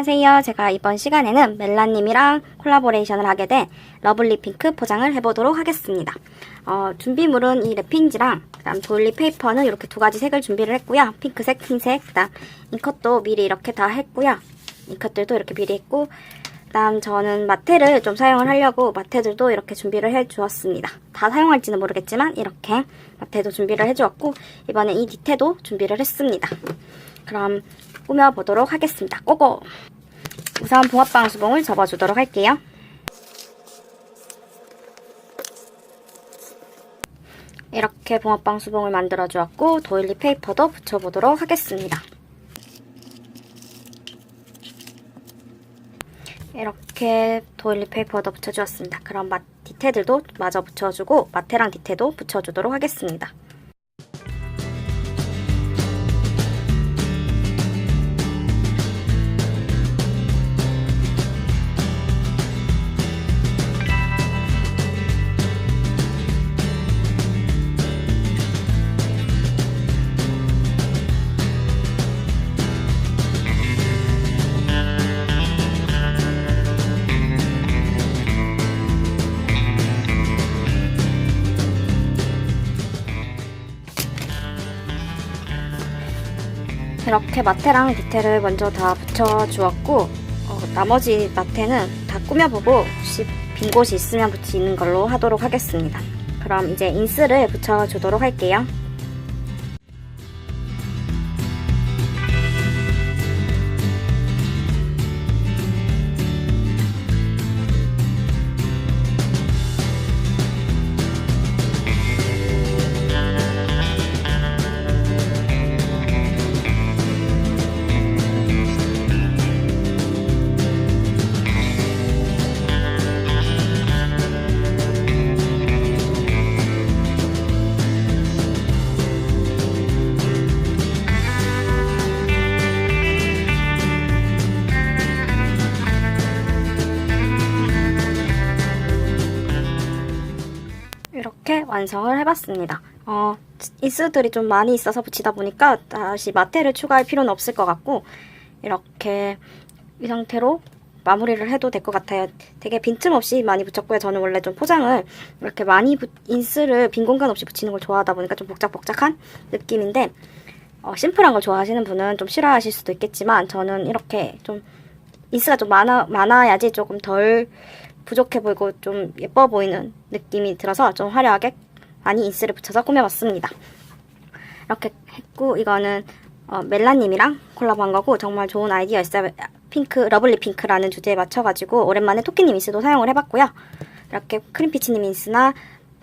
안녕하세요. 제가 이번 시간에는 멜라님이랑 콜라보레이션을 하게 된 러블리 핑크 포장을 해보도록 하겠습니다. 어, 준비물은 이 랩핑지랑 그다음 도일리 페이퍼는 이렇게 두 가지 색을 준비를 했고요. 핑크색, 흰색, 그다음 잉컷도 미리 이렇게 다 했고요. 잉컷들도 이렇게 미리 했고 그다음 저는 마테를 좀 사용을 하려고 마테들도 이렇게 준비를 해주었습니다. 다 사용할지는 모르겠지만 이렇게 마테도 준비를 해주었고 이번에 이 니테도 준비를 했습니다. 그럼 꾸며보도록 하겠습니다. 고고! 우선 붕어빵 수봉을 접어주도록 할게요. 이렇게 붕어빵 수봉을 만들어 주었고 도일리 페이퍼도 붙여보도록 하겠습니다. 이렇게 도일리 페이퍼도 붙여주었습니다. 그럼 맛 디테들도 마저 붙여주고 마테랑 디테도 붙여주도록 하겠습니다. 이렇게 마테랑 디테를 먼저 다 붙여주었고 어, 나머지 마테는 다 꾸며보고 혹시 빈 곳이 있으면 붙이는 걸로 하도록 하겠습니다. 그럼 이제 인스를 붙여주도록 할게요. 이렇게 완성을 해봤습니다. 어, 인스들이 좀 많이 있어서 붙이다 보니까 다시 마테를 추가할 필요는 없을 것 같고 이렇게 이 상태로 마무리를 해도 될 것 같아요. 되게 빈틈없이 많이 붙였고요. 저는 원래 좀 포장을 이렇게 많이 붙- 인스를 빈 공간 없이 붙이는 걸 좋아하다 보니까 좀 복작복작한 느낌인데 어, 심플한 걸 좋아하시는 분은 좀 싫어하실 수도 있겠지만 저는 이렇게 좀 인스가 좀 많아, 많아야지 조금 덜 부족해 보이고 좀 예뻐 보이는 느낌이 들어서 좀 화려하게 많이 인스를 붙여서 꾸며봤습니다. 이렇게 했고 이거는 어, 멜라님이랑 콜라보한 거고 정말 좋은 아이디어였어요. 핑크 러블리 핑크라는 주제에 맞춰가지고 오랜만에 토끼님 인스도 사용을 해봤고요. 이렇게 크림피치님 인스나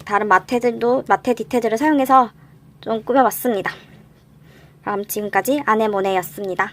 다른 마테들도 마테 디테들을 사용해서 좀 꾸며봤습니다. 그럼 지금까지 아네모네였습니다.